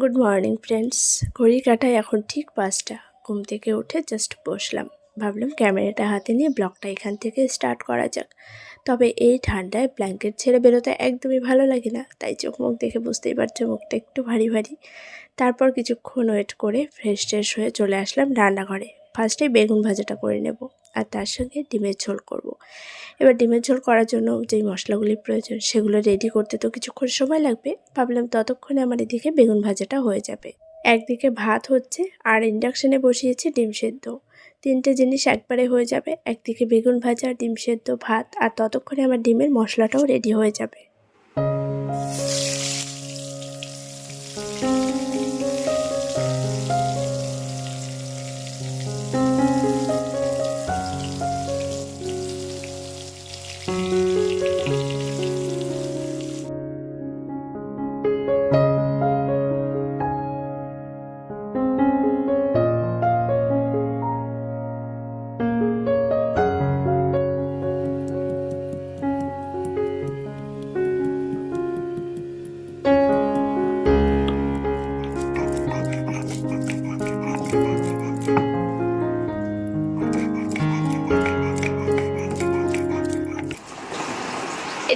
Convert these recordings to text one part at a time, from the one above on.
Good morning friends ঘড়ি কাটায় এখন ঠিক পাঁচটা। ঘুম থেকে উঠে জাস্ট বসলাম। ভাবলাম ক্যামেরাটা হাতে নিয়ে ব্লগটা এখান থেকে স্টার্ট করা যাক। তবে এই ঠান্ডায় ব্ল্যাঙ্কেট ছেড়ে বেরোতে একদমই ভালো লাগে না। তাই চোখ মুখ দেখে বুঝতেই পারছ মুখটা একটু ভারী ভারী। তারপর কিছুক্ষণ ওয়েট করে ফ্রেশ ট্রেশ হয়ে চলে আসলাম রান্নাঘরে। ফার্স্টে বেগুন ভাজাটা করে নেব। আর তার সঙ্গে ডিমের ঝোল করব। এবার ডিমের ঝোল করার জন্য যেই মশলাগুলির প্রয়োজন সেগুলো রেডি করতে তো কিছুক্ষণ সময় লাগবে। ভাবলাম ততক্ষণে আমার এদিকে বেগুন ভাজাটা হয়ে যাবে। একদিকে ভাত হচ্ছে আর ইন্ডাকশানে বসিয়েছি ডিম সেদ্ধ। তিনটে জিনিস একবারে হয়ে যাবে, একদিকে বেগুন ভাজা, ডিম সেদ্ধ, ভাত আর ততক্ষণে আমার ডিমের মশলাটাও রেডি হয়ে যাবে।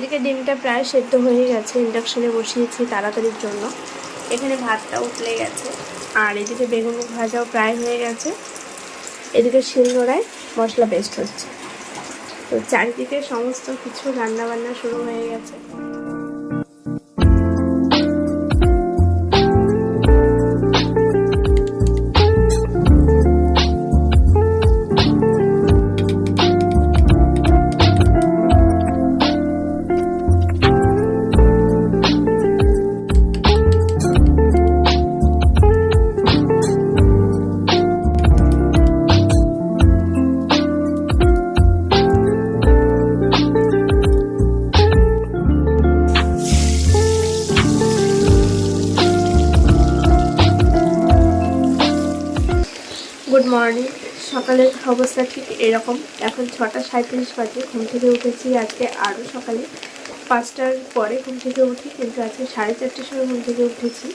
এদিকে ডিমটা প্রায় সেদ্ধ হয়ে গেছে ইন্ডাকশনে বসিয়েছি তাড়াতাড়ির জন্য। এখানে ভাতটা উঠলে গেছে, আর এদিকে বেগুন ভাজাও প্রায় হয়ে গেছে। এদিকে শিলনোড়ায় মশলা পেস্ট হচ্ছে। তো চারিদিকে সমস্ত কিছু রান্নাবান্না শুরু হয়ে গেছে। মর্নিং সকালের অবস্থা ঠিক এরকম। এখন ছটা সাঁত্রিশ বাজে, ঘুম থেকে উঠেছি আজকে আরও সকালে। পাঁচটার পরে ঘুম থেকে উঠি, কিন্তু আজকে সাড়ে চারটের সময় ঘুম থেকে উঠেছি।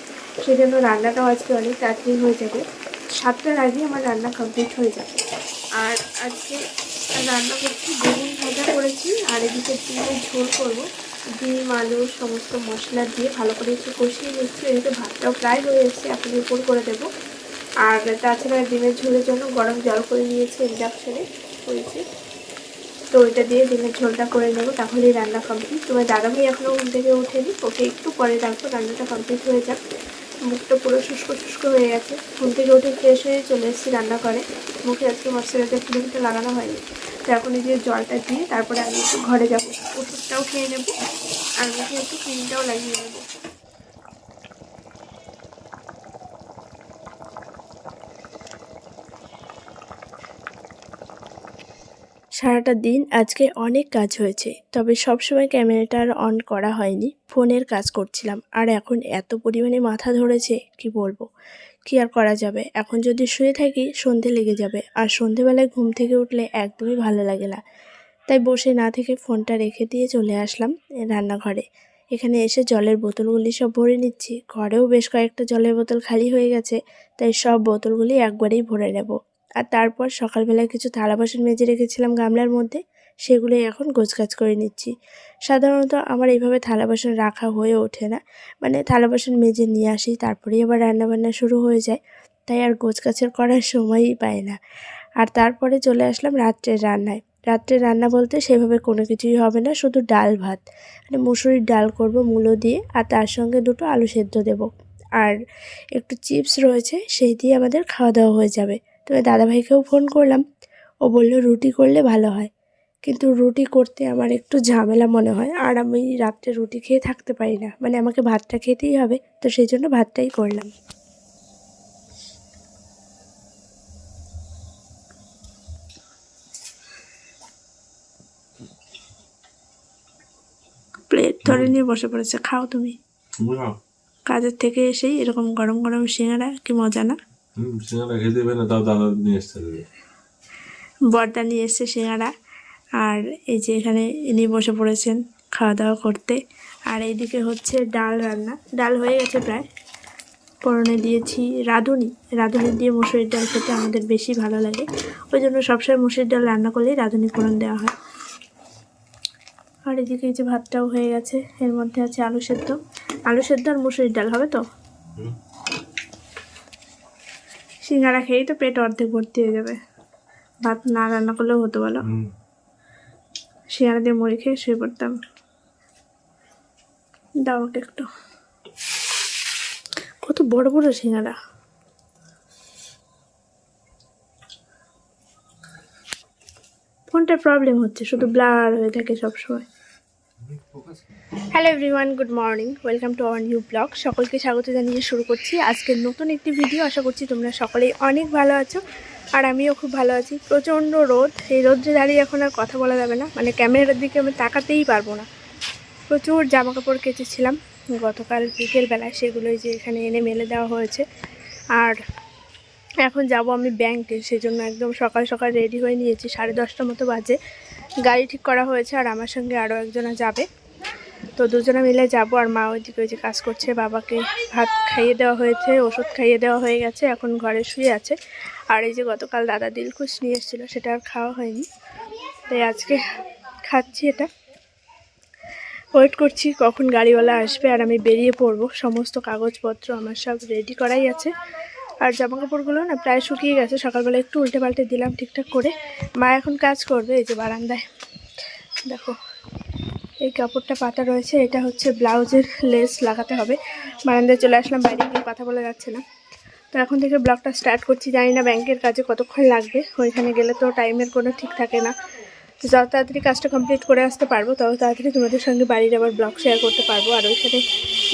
সেই জন্য রান্নাটাও আজকে অনেক তাড়াতাড়ি হয়ে যাবে। সাতটার আগে আমার রান্না কমপ্লিট হয়ে যাবে। আর আজকে রান্না করছি বেগুন ভাজা করেছি, আর এদিকে ডিমের ঝোল করব। ডিম, আলু সমস্ত মশলা দিয়ে ভালো করে একটু কষিয়ে নিচ্ছি। এদিকে ভাতটাও প্রায় হয়ে এসছে, এখন উপর করে দেবো। আর তাছাড়া ডিমের ঝোলের জন্য গরম জল করে নিয়েছি ইন্ডাকশনে হয়েছে তো ওইটা দিয়ে ডিমের ঝোলটা করে নেব, তাহলেই রান্না কমপ্লিট তোমার দাদাভাই এখনও ঘুম থেকে ওঠেনি, ওকে একটু পরে রাখব রান্নাটা কমপ্লিট হয়ে যাক। মুখটা পুরো শুষ্ক শুষ্ক হয়ে গেছে। ঘুম থেকে উঠে ফ্রেশ হয়ে চলে এসেছি রান্না করে। মুখে আজকে মশলাটা ক্রিমটা লাগানো হয়নি। তো এখন এই যে জলটা দিয়ে তারপরে আমি একটু ঘরে যাব। ওষুধটাও খেয়ে নেব, আর মুখে একটু ক্রিমটাও লাগিয়ে নেব। সারাটা দিন আজকে অনেক কাজ হয়েছে, তবে সবসময় ক্যামেরাটা আর অন করা হয়নি, ফোনের কাজ করছিলাম। আর এখন এত পরিমাণে মাথা ধরেছে, কি বলব? কি আর করা যাবে? এখন যদি শুয়ে থাকি, সন্ধে লেগে যাবে। আর সন্ধেবেলায় ঘুম থেকে উঠলে একদমই ভালো লাগে না। তাই বসে না থেকে ফোনটা রেখে দিয়ে চলে আসলাম রান্নাঘরে। এখানে এসে জলের বোতলগুলি সব ভরে নিচ্ছি। ঘরেও বেশ কয়েকটা জলের বোতল খালি হয়ে গেছে, তাই সব বোতলগুলি একবারেই ভরে নেব। আর তারপর সকালবেলায় কিছু থালা বাসন মেজে রেখেছিলাম গামলার মধ্যে, সেগুলোই এখন গোছগাছ করে নিচ্ছি। সাধারণত আমার এইভাবে থালা বাসন রাখা হয়ে ওঠে না। মানে থালা বাসন মেজে নিয়ে আসি, তারপরেই আবার রান্নাবান্না শুরু হয়ে যায়। তাই আর গোছগাছের করার সময়ই পায় না। আর তারপরে চলে আসলাম রাত্রের রান্নায়। রাত্রে রান্না বলতে সেভাবে কোনো কিছুই হবে না, শুধু ডাল ভাত। মানে মুসুরির ডাল করব মূলো দিয়ে, আর তার সঙ্গে দুটো আলু সেদ্ধ দেব। আর একটু চিপস রয়েছে, সেই দিয়ে আমাদের খাওয়া দাওয়া হয়ে যাবে। তবে দাদাভাইকেও ফোন করলাম। ও বলল রুটি করলে ভালো হয়। কিন্তু রুটি করতে আমার একটু ঝামেলা মনে হয়। আর আমি রাত্রে রুটি খেয়ে থাকতে পারি না। মানে আমাকে ভাতটা খেতেই হবে। তো সেই জন্য ভাতটাই করলাম। প্লেট ধরে নিয়ে বসে পড়েছে। খাও তুমি। কাজের থেকে এসেই এরকম গরম গরম সিঙ্গারা কি মজা না? সিঙ্গারা খেতে দেবে না তাও দাদা নিয়ে আসতে দেবে। বর্দা নিয়ে এসছে সিঙ্গারা। আর এই যে এখানে ইনি বসে পড়েছেন খাওয়া দাওয়া করতে। আর এইদিকে হচ্ছে ডাল রান্না। ডাল হয়ে গেছে প্রায়। পরনে দিয়েছি রাঁধুনি। রাঁধুনি দিয়ে মুসুরির ডাল খেতে আমাদের বেশি ভালো লাগে। ওই জন্য সবসময় মুসুরির ডাল রান্না করলেই রাঁধুনি ফোড়ন দেওয়া হয়। আর এদিকে এই যে ভাতটাও হয়ে গেছে। এর মধ্যে আছে আলু সেদ্ধ। আলু সেদ্ধ আর মুসুরির ডাল হবে তো। সিঙ্গারা খেয়েই তো পেট অর্ধেক ভর্তি হয়ে যাবে। ভাত না রান্না করলেও হতো বলো। সিঙ্গারা দিয়ে মুড়ি খেয়ে শুয়ে পড়তাম। দাও ওকে একটু। কত বড় বড় সিঙ্গারা। ফোনটার প্রবলেম হচ্ছে শুধু ব্লার হয়ে থাকে সবসময়। Hello everyone good morning welcome to our new blog সকলকে স্বাগত জানিয়ে শুরু করছি। আজকের নতুন একটি ভিডিও আশা করছি তোমরা সকলেই অনেক ভালো আছো। আর আমিও খুব ভালো আছি। প্রচণ্ড রোদ। এই রোদ্রে দাঁড়িয়ে এখন আর কথা বলা যাবে না। মানে ক্যামেরার দিকে আমি তাকাতেই পারব না। প্রচুর জামা কাপড় কেচেছিলাম। গতকাল বিকেলবেলায় সেগুলোই যে এখানে এনে মেলে দেওয়া হয়েছে। আর এখন যাব আমি ব্যাংকে সেই জন্য একদম সকাল সকাল রেডি হয়ে নিয়েছি। সাড়ে দশটার মতো বাজে। গাড়ি ঠিক করা হয়েছে। আর আমার সঙ্গে আরও একজনা যাবে। তো দুজনে মিলে যাব আর মা ওইদিকে ওই যে কাজ করছে, বাবাকে ভাত খাইয়ে দেওয়া হয়েছে, ওষুধ খাইয়ে দেওয়া হয়ে গেছে, এখন ঘরে শুয়ে আছে। আর এই যে গতকাল দাদা দিলকুশ নিয়ে এসেছিল, সেটা আর খাওয়া হয়নি। তাই আজকে খাচ্ছি এটা। ওয়েট করছি কখন গাড়িওয়ালা আসবে আর আমি বেরিয়ে পড়ব। সমস্ত কাগজপত্র আমার সব রেডি করাই আছে। আর জামা কাপড়গুলো না প্রায় শুকিয়ে গেছে, সকালবেলা একটু উল্টে পাল্টে দিলাম ঠিকঠাক করে। মা এখন কাজ করবে এই যে বারান্দায়। দেখো এই কাপড়টা পাতা রয়েছে, এটা হচ্ছে ব্লাউজের লেস লাগাতে হবে। বারান্দায় চলে আসলাম, বাইরে গিয়ে কথা বলা যাচ্ছে না। তো এখন থেকে ব্লগটা স্টার্ট করছি, জানি না ব্যাংকের কাজে কতক্ষণ লাগবে, ওইখানে গেলে তো টাইমের কোনো ঠিক থাকে না। যত তাড়াতাড়ি কাজটা কমপ্লিট করে আসতে পারব, তত তাড়াতাড়ি তোমাদের সঙ্গে বাড়ির আবার ব্লগ শেয়ার করতে পারব, আর ওইখানে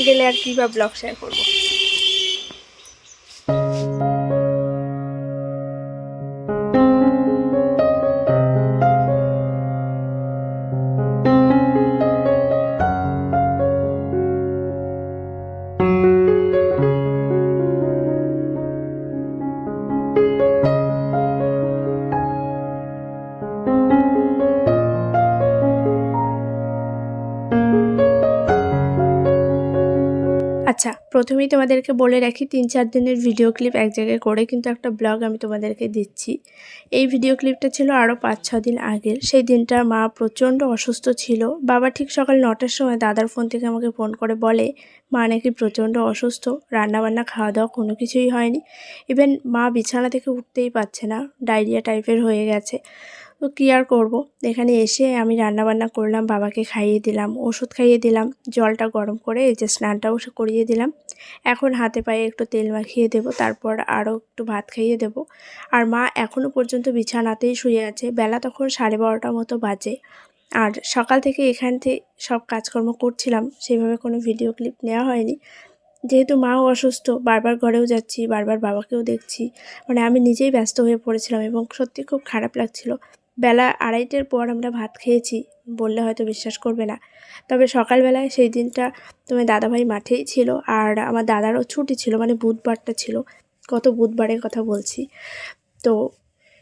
গেলে আর কি বা ব্লগ শেয়ার করব। আচ্ছা প্রথমেই তোমাদেরকে বলে রাখি, তিন চার দিনের ভিডিও ক্লিপ এক জায়গায় করে কিন্তু একটা ব্লগ আমি তোমাদেরকে দিচ্ছি। এই ভিডিও ক্লিপটা ছিল আরও পাঁচ, ছ দিন আগের। সেই দিনটা মা প্রচণ্ড অসুস্থ ছিল। বাবা ঠিক সকাল নটার সময় দাদার ফোন থেকে আমাকে ফোন করে বলে, মা নাকি প্রচণ্ড অসুস্থ, রান্নাবান্না খাওয়া দাওয়া কোনো কিছুই হয়নি। ইভেন মা বিছানা থেকে উঠতেই পারছে না, ডায়রিয়া টাইপের হয়ে গেছে। তো কী আর করব? এখানে এসে আমি রান্নাবান্না করলাম, বাবাকে খাইয়ে দিলাম, ওষুধ খাইয়ে দিলাম, জলটা গরম করে এই যে স্নানটাও করিয়ে দিলাম। এখন হাতে পায়ে একটু তেল মাখিয়ে দেব, তারপর আরও একটু ভাত খাইয়ে দেব। আর মা এখনও পর্যন্ত বিছানাতেই শুয়ে আছে, বেলা তখন সাড়ে বারোটার মতো বাজে। আর সকাল থেকে এখান থেকে সব কাজকর্ম করছিলাম সেইভাবে কোনো ভিডিও ক্লিপ নেওয়া হয়নি। যেহেতু মাও অসুস্থ, বারবার ঘরেও যাচ্ছি, বারবার বাবাকেও দেখছি মানে আমি নিজেই ব্যস্ত হয়ে পড়েছিলাম এবং সত্যি খুব খারাপ লাগছিল। বেলা আড়াইটের পর আমরা ভাত খেয়েছি, বললে হয়তো বিশ্বাস করবে না। তবে সকালবেলায় সেই দিনটা তোমার দাদাভাই মাঠেই ছিল আর আমার দাদারও ছুটি ছিল মানে বুধবারটা ছিল। কত বুধবারের কথা বলছি। তো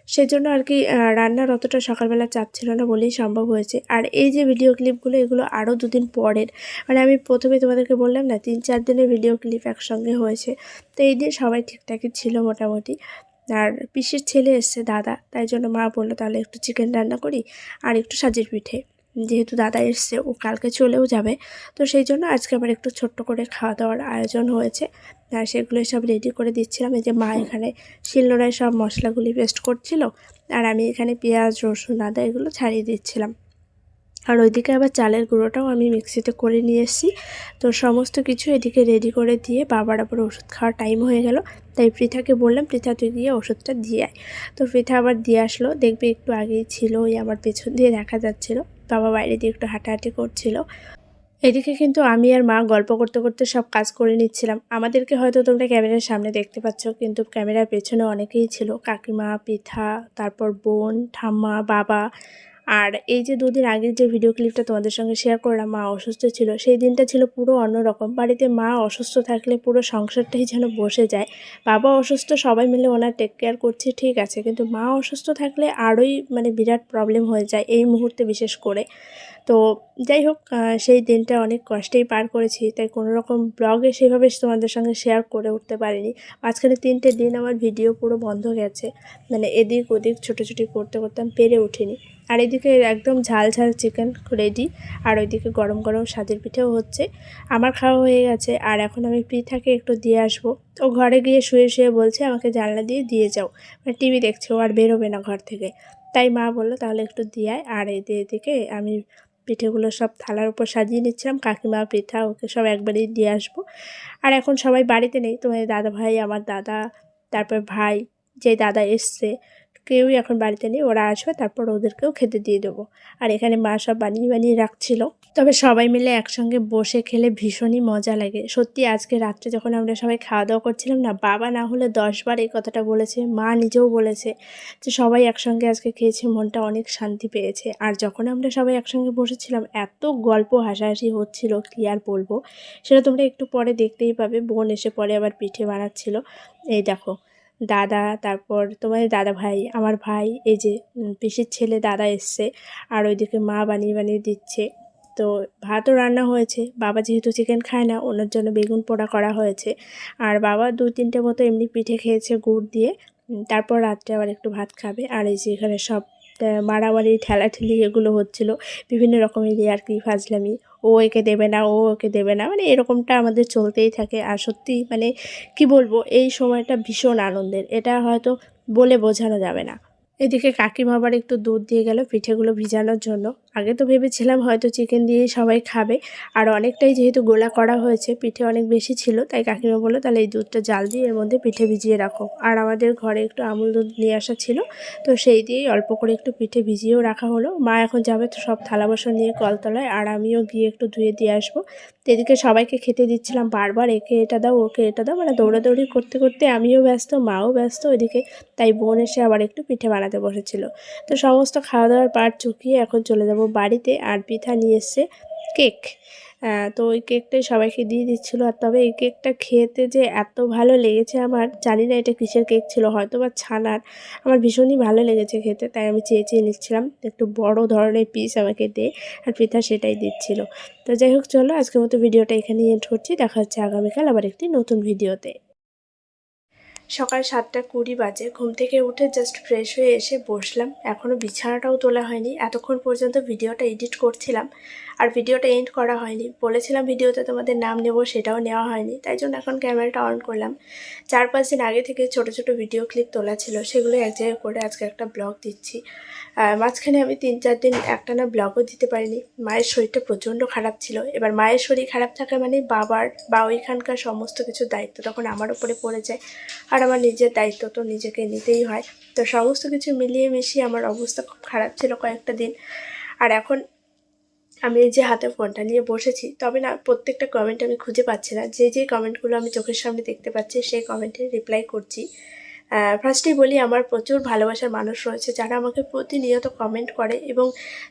সেই জন্য আর কি রান্নার অতটা সকালবেলা চাপ ছিল না বলেই সম্ভব হয়েছে। আর এই যে ভিডিও ক্লিপগুলো এগুলো আরও দুদিন পরের। মানে আমি প্রথমে তোমাদেরকে বললাম না, তিন চার দিনের ভিডিও ক্লিপ একসঙ্গে হয়েছে। তো এই দিন সবাই ঠিকঠাকই ছিল মোটামুটি। আর পিসির ছেলে এসছে দাদা। তাই জন্য মা বলল তাহলে একটু চিকেন রান্না করি আর একটু সাজির পিঠে। যেহেতু দাদা এসছে ও কালকে চলেও যাবে। তো সেই জন্য আজকে আবার একটু ছোট্ট করে খাওয়া দাওয়ার আয়োজন হয়েছে। আর সেগুলো সব রেডি করে দিচ্ছিলাম। এই যে মা এখানে শিলনোড়ায় সব মশলাগুলি পেস্ট করছিল। আর আমি এখানে পেঁয়াজ রসুন আদা এগুলো ছাড়িয়ে দিচ্ছিলাম। আর ওইদিকে আবার চালের গুঁড়োটাও আমি মিক্সিতে করে নিয়ে এসেছি। তো সমস্ত কিছু এদিকে রেডি করে দিয়ে বাবার আবার ওষুধ খাওয়ার টাইম হয়ে গেল। তাই পৃথাকে বললাম, পৃথা, তুই গিয়ে ওষুধটা দিয়ে আয়। তো পৃথা আবার দিয়ে আসলো। দেখবে একটু আগেই ছিল, ওই আমার পেছন দিয়ে দেখা যাচ্ছিল। বাবা বাইরে দিয়ে একটু হাঁটাহাঁটি করছিল। এদিকে কিন্তু আমি আর মা গল্প করতে করতে সব কাজ করে নিচ্ছিলাম। আমাদেরকে হয়তো তোমরা ক্যামেরার সামনে দেখতে পাচ্ছ, কিন্তু ক্যামেরার পেছনে অনেকেই ছিল। কাকিমা পিঠা তারপর বোন, ঠাম্মা, বাবা। আর এই যে দুদিন আগের যে ভিডিও ক্লিপটা তোমাদের সঙ্গে শেয়ার করলাম, মা অসুস্থ ছিল, সেই দিনটা ছিল পুরো অন্যরকম। বাড়িতে মা অসুস্থ থাকলে পুরো সংসারটাই যেন বসে যায়। বাবা অসুস্থ, সবাই মিলে ওনার টেক কেয়ার করছে, ঠিক আছে। কিন্তু মা অসুস্থ থাকলে আরোই মানে বিরাট প্রবলেম হয়ে যায়, এই মুহূর্তে বিশেষ করে। তো যাই হোক সেই দিনটা অনেক কষ্টেই পার করেছি, তাই কোনো রকম ব্লগে সেভাবে তোমাদের সঙ্গে শেয়ার করে উঠতে পারিনি। মাঝখানে তিনটে দিন আমার ভিডিও পুরো বন্ধ গেছে মানে এদিক ওদিক ছোটোছুটি করতে করতে আমি পেরে উঠিনি। আর এদিকে একদম ঝাল ঝাল চিকেন রেডি আর ওইদিকে গরম গরম স্বাদের পিঠেও হচ্ছে। আমার খাওয়া হয়ে গেছে, আর এখন আমি পিঠাকে একটু দিয়ে আসব। ও ঘরে গিয়ে শুয়ে শুয়ে বলছে, আমাকে জানলা দিয়ে দিয়ে যাও। মানে টিভি দেখছে, ও আর বেরোবে না ঘর থেকে। তাই মা বলল, তাহলে একটু দিয়ে আর এদিকে আমি পিঠেগুলো সব থালার উপর সাজিয়ে নিচ্ছিলাম। কাকিমা পিঠা ওকে সব একবারেই দিয়ে আসব। আর এখন সবাই বাড়িতে নেই। তোমার দাদা ভাই আমার দাদা, তারপর ভাই যে দাদা এসছে কেউই এখন বাড়িতে নেই, ওরা আসবে, তারপর ওদেরকেও খেতে দিয়ে দেবো। আর এখানে মা সব বানিয়ে বানিয়ে রাখছিল। তবে সবাই মিলে একসঙ্গে বসে খেলে ভীষণই মজা লাগে। সত্যি আজকে রাত্রে যখন আমরা সবাই খাওয়া দাওয়া করছিলাম না, বাবা না হলে দশবার এই কথাটা বলেছে, মা নিজেও বলেছে যে সবাই একসঙ্গে আজকে খেয়েছে, মনটা অনেক শান্তি পেয়েছে। আর যখন আমরা সবাই একসঙ্গে বসেছিলাম, এত গল্প হাসাহাসি হচ্ছিল, কি আর বলব? সেটা তোমরা একটু পরে দেখতেই পাবে, বোন এসে পরে আবার পিঠে বানাচ্ছিল। এই দেখো দাদা, তারপর তোমার দাদা ভাই, আমার ভাই, এই যে পিসির ছেলে দাদা এসছে আর ওইদিকে মা বানিয়ে বানিয়ে দিচ্ছে। তো ভাতও রান্না হয়েছে, বাবা যেহেতু চিকেন খায় না, ওনার জন্য বেগুন পোড়া করা হয়েছে। আর বাবা দু তিনটে মতো এমনি পিঠে খেয়েছে গুড় দিয়ে তারপর রাত্রে আবার একটু ভাত খাবে। আর এই যে এখানে সব মারামারি, ঠেলাঠেলি এগুলো হচ্ছিল, বিভিন্ন রকমের আর কি ফাজলামি ও একে দেবে না, ও ওকে দেবে না মানে এরকমটা আমাদের চলতেই থাকে। আর সত্যি মানে কি বলব, এই সময়টা ভীষণ আনন্দের, এটা হয়তো বলে বোঝানো যাবে না। এদিকে কাকিমা আবার একটু দুধ দিয়ে গেল পিঠেগুলো ভিজানোর জন্য। আগে তো ভেবেছিলাম হয়তো চিকেন দিয়ে সবাই খাবে। আর অনেকটাই যেহেতু গোলা করা হয়েছে, পিঠে অনেক বেশি ছিল, তাই কাকিমা বলল, তাহলে এই দুধটা জাল দিয়ে এর মধ্যে পিঠে ভিজিয়ে রাখো। আর আমাদের ঘরে একটু আমুল দুধ নিয়ে আসা ছিল, তো সেই দিয়েই অল্প করে একটু পিঠে ভিজিয়েও রাখা হলো। মা এখন যাবে তো সব থালা বাসন নিয়ে কলতলায়, আর আমিও গিয়ে একটু ধুয়ে দিয়ে আসব। এদিকে সবাইকে খেতে দিচ্ছিলাম বারবার, একে এটা দাও, ওকে এটা দাও। মানে দৌড়াদৌড়ি করতে করতে আমিও ব্যস্ত, মাও ব্যস্ত ওইদিকে তাই বোন এসে আবার একটু পিঠে বানাতে বসেছিল। তো সমস্ত খাওয়া দাওয়ার পাট চুকিয়ে এখন চলে যাব বাড়িতে আর পিঠা নিয়ে এসছে কেক। তো ওই কেকটাই সবাইকে দিয়ে দিচ্ছিল। আর তবে এই কেকটা খেতে যে এত ভালো লেগেছে আমার, জানি না এটা কিসের কেক ছিল হয়তো বা ছানার। আমার ভীষণই ভালো লেগেছে খেতে, তাই আমি চেয়ে চেয়ে নিচ্ছিলাম, একটু বড় ধরনের পিস আমাকে দে, আর পিঠা সেটাই দিচ্ছিল। তো যাই হোক, চলো আজকের মতো ভিডিওটা এখানেই এন্ড করছি। দেখা হচ্ছে আগামীকাল আবার একটি নতুন ভিডিওতে। সকাল সাতটা কুড়ি বাজে, ঘুম থেকে উঠে জাস্ট ফ্রেশ হয়ে এসে বসলাম। এখনও বিছানাটাও তোলা হয়নি। এতক্ষণ পর্যন্ত ভিডিওটা এডিট করছিলাম, আর ভিডিওটা এন্ড করা হয়নি। বলেছিলাম ভিডিওতে তোমাদের নাম নেব, সেটাও নেওয়া হয়নি। তাই জন্য এখন ক্যামেরাটা অন করলাম। চার পাঁচ দিন আগে থেকে ছোট ছোট ভিডিও ক্লিপ তোলা ছিল, সেগুলো এক জায়গায় করে আজকে একটা ব্লগ দিচ্ছি। আর মাঝখানে আমি তিন চার দিন একটানা ব্লগও দিতে পারিনি। মায়ের শরীরটা প্রচণ্ড খারাপ ছিল। এবার মায়ের শরীর খারাপ থাকা মানে বাবার বা ওইখানকার সমস্ত কিছুর দায়িত্ব তখন আমার উপরে পড়ে যায়। আর আমার নিজের দায়িত্ব তো নিজেকে নিতেই হয়। তো সমস্ত কিছু মিলিয়ে মিশিয়ে আমার অবস্থা খুব খারাপ ছিল কয়েকটা দিন। আর এখন আমি এই যে হাতে ফোনটা নিয়ে বসেছি, তবে না প্রত্যেকটা কমেন্ট আমি খুঁজে পাচ্ছি না। যে যে কমেন্টগুলো আমি চোখের সামনে দেখতে পাচ্ছি, সেই কমেন্টে রিপ্লাই করছি। ফার্স্টেই বলি আমার প্রচুর ভালোবাসার মানুষ রয়েছে যারা আমাকে প্রতিনিয়ত কমেন্ট করে এবং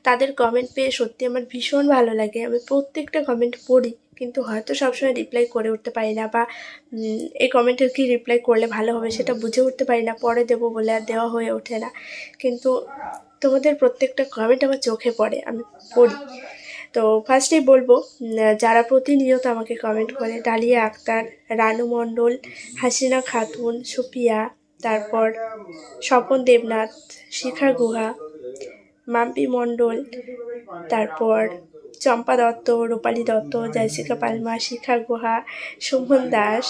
তাদের কমেন্ট পেয়ে সত্যি আমার ভীষণ ভালো লাগে। আমি প্রত্যেকটা কমেন্ট পড়ি কিন্তু হয়তো সবসময় রিপ্লাই করে উঠতে পারি না বা এই কমেন্টের কি রিপ্লাই করলে ভালো হবে সেটা বুঝে উঠতে পারি না, পরে দেবো বলে আর দেওয়া হয়ে ওঠে না। কিন্তু তোমাদের প্রত্যেকটা কমেন্ট আমার চোখে পড়ে, আমি পড়ি। তো ফার্স্টেই বলব যারা প্রতিনিয়ত আমাকে কমেন্ট করে, ডালিয়া আক্তার, রানু মণ্ডল, হাসিনা খাতুন, সুপিয়া তারপর স্বপন দেবনাথ শিখা গুহা মাম্পি মণ্ডল তারপর চম্পা দত্ত রূপালী দত্ত জয়শিকা পালমা শিখা গুহা সুমন দাস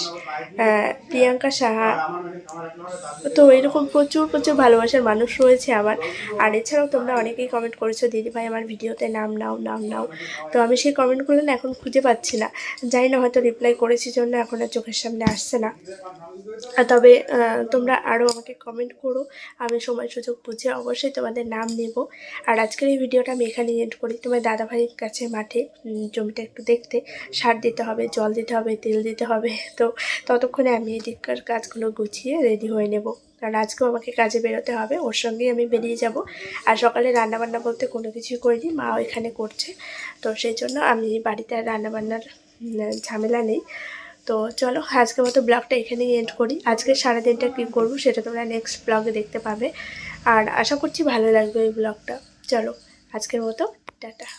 প্রিয়াঙ্কা সাহা। তো এরকম প্রচুর প্রচুর ভালোবাসার মানুষ রয়েছে আমার। আর এছাড়াও তোমরা অনেকেই কমেন্ট করেছ দিদি ভাই আমার ভিডিওতে নাম নাও নাম নাও। তো আমি সেই কমেন্টগুলো না এখন খুঁজে পাচ্ছি না। জানি না হয়তো রিপ্লাই করেছি জন্য এখন আর চোখের সামনে আসছে না। তবে তোমরা আরও আমাকে কমেন্ট করো। আমি সময় সুযোগ বুঝে অবশ্যই তোমাদের নাম নেব। আর আজকের এই ভিডিওটা আমি এখানেই এন্ড করি। তোমার দাদা ভাইয়ের কাছে মাঠে জমিটা একটু দেখতে। সার দিতে হবে, জল দিতে হবে, তেল দিতে হবে। তো ততক্ষণে আমি এদিককার কাজগুলো গুছিয়ে রেডি হয়ে নেব। কারণ আজকেও আমাকে কাজে বেরোতে হবে, ওর সঙ্গেই আমি বেরিয়ে যাব। আর সকালে রান্নাবান্না বলতে কোনো কিছুই করিনি, মা ওইখানে করছে। তো সেই জন্য আমি বাড়িতে আর রান্নাবান্নার ঝামেলা নেই। তো চলো, আজকের মতো ব্লগটা এখানেই এন্ড করি। আজকে সারাদিনটা কী করব সেটা তোমরা নেক্সট ব্লগে দেখতে পাবে। আর আশা করছি ভালো লাগবে এই ব্লগটা চলো, আজকের মতো, টাটা।